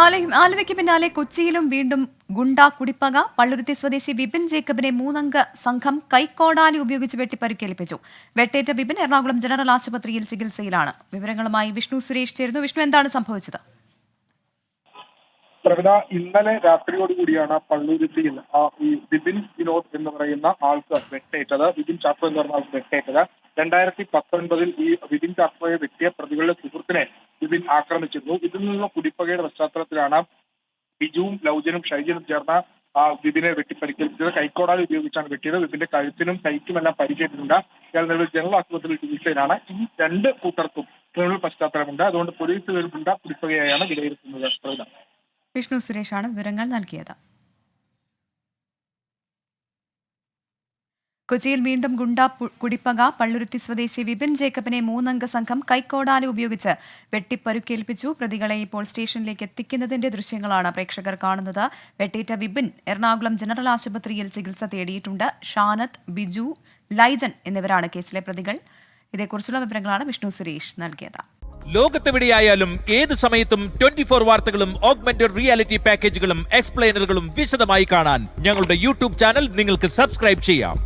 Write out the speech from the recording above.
ആല- ആലുവയ്ക്ക് പിന്നാലെ കൊച്ചിയിലും വീണ്ടും ഗുണ്ട കുടിപ്പക. പള്ളുരുത്തി സ്വദേശി വിപിൻ ജേക്കബിനെ മൂന്നംഗ സംഘം കൈക്കോടാലി ഉപയോഗിച്ച് വെട്ടിപ്പരുക്കേൽപ്പിച്ചു. വെട്ടേറ്റ വിപിൻ എറണാകുളം ജനറൽ ആശുപത്രിയിൽ ചികിത്സയിലാണ്. വിവരങ്ങളുമായി വിഷ്ണു സുരേഷ് ചേരുന്നു. വിഷ്ണു എന്താണ് സംഭവിച്ചത്? പ്രവിത ഇന്നലെ രാത്രിയോടുകൂടിയാണ് പള്ളൂരുത്തിയിൽ ഈ വിപിൻ വിനോദ് എന്ന് പറയുന്ന ആൾക്ക് വെട്ടേറ്റത് വിപിൻ ചാക്കോ എന്ന് പറഞ്ഞ ആൾക്ക് വെട്ടേറ്റത്. രണ്ടായിരത്തി പത്തൊൻപതിൽ ഈ വിപിൻ ചാക്കോയെ വെട്ടിയ പ്രതികളുടെ സുഹൃത്തിനെ ആക്രമിച്ചിരുന്നു. ഇതിൽ നിന്നുള്ള കുടിപ്പകയുടെ പശ്ചാത്തലത്തിലാണ് ബിജുവും ലൗജനും ഷൈജനും ചേർന്ന വിപിനെ വെട്ടിപ്പരിക്കേൽപ്പിച്ചത്. കൈക്കോടാലി ഉപയോഗിച്ചാണ് വെട്ടിയത്. വിപിന്റെ കഴുത്തിനും കൈക്കുമെല്ലാം പരിചയത്തിലുണ്ട്. ഇയാൾ നിലവിൽ ജനറൽ ആശുപത്രിയിൽ ചികിത്സയിലാണ്. ഈ രണ്ട് കൂട്ടർക്കും ക്രിമിനൽ പശ്ചാത്തലമുണ്ട്. അതുകൊണ്ട് പോലീസ് വരുന്നുണ്ട് കുടിപ്പകയായാണ് വിലയിരുത്തുന്നത്. വിഷ്ണു സുരേഷാണ് വിവരങ്ങൾ നൽകിയത്. കൊച്ചിയിൽ വീണ്ടും ഗുണ്ട കുടിപ്പക പള്ളുരുത്തി സ്വദേശി വിപിൻ ജേക്കബിനെ മൂന്നംഗ സംഘം കൈക്കോടാലി ഉപയോഗിച്ച് വെട്ടിപ്പരുക്കേൽപ്പിച്ചു. പ്രതികളെ ഇപ്പോൾ സ്റ്റേഷനിലേക്ക് എത്തിക്കുന്നതിന്റെ ദൃശ്യങ്ങളാണ് പ്രേക്ഷകർ കാണുന്നത്. വെട്ടേറ്റ വിപിൻ എറണാകുളം ജനറൽ ആശുപത്രിയിൽ ചികിത്സ തേടിയിട്ടുണ്ട്. ഷാനത്ത് ബിജു ലൈജൻ എന്നിവരാണ് കേസിലെ പ്രതികൾ. ഇതേക്കുറിച്ചുള്ള വിവരങ്ങളാണ് വിഷ്ണു സുരേഷ് നൽകിയത്. ലോകത്തെവിടെയായാലും ഏത് സമയത്തും ട്വന്റി ഫോർ വാർത്തകളും ഓഗ്മെന്റഡ് റിയാലിറ്റി പാക്കേജുകളും എക്സ്പ്ലെയിനറുകളും വിശദമായി കാണാൻ ഞങ്ങളുടെ യൂട്യൂബ് ചാനൽ നിങ്ങൾക്ക് സബ്സ്ക്രൈബ് ചെയ്യാം.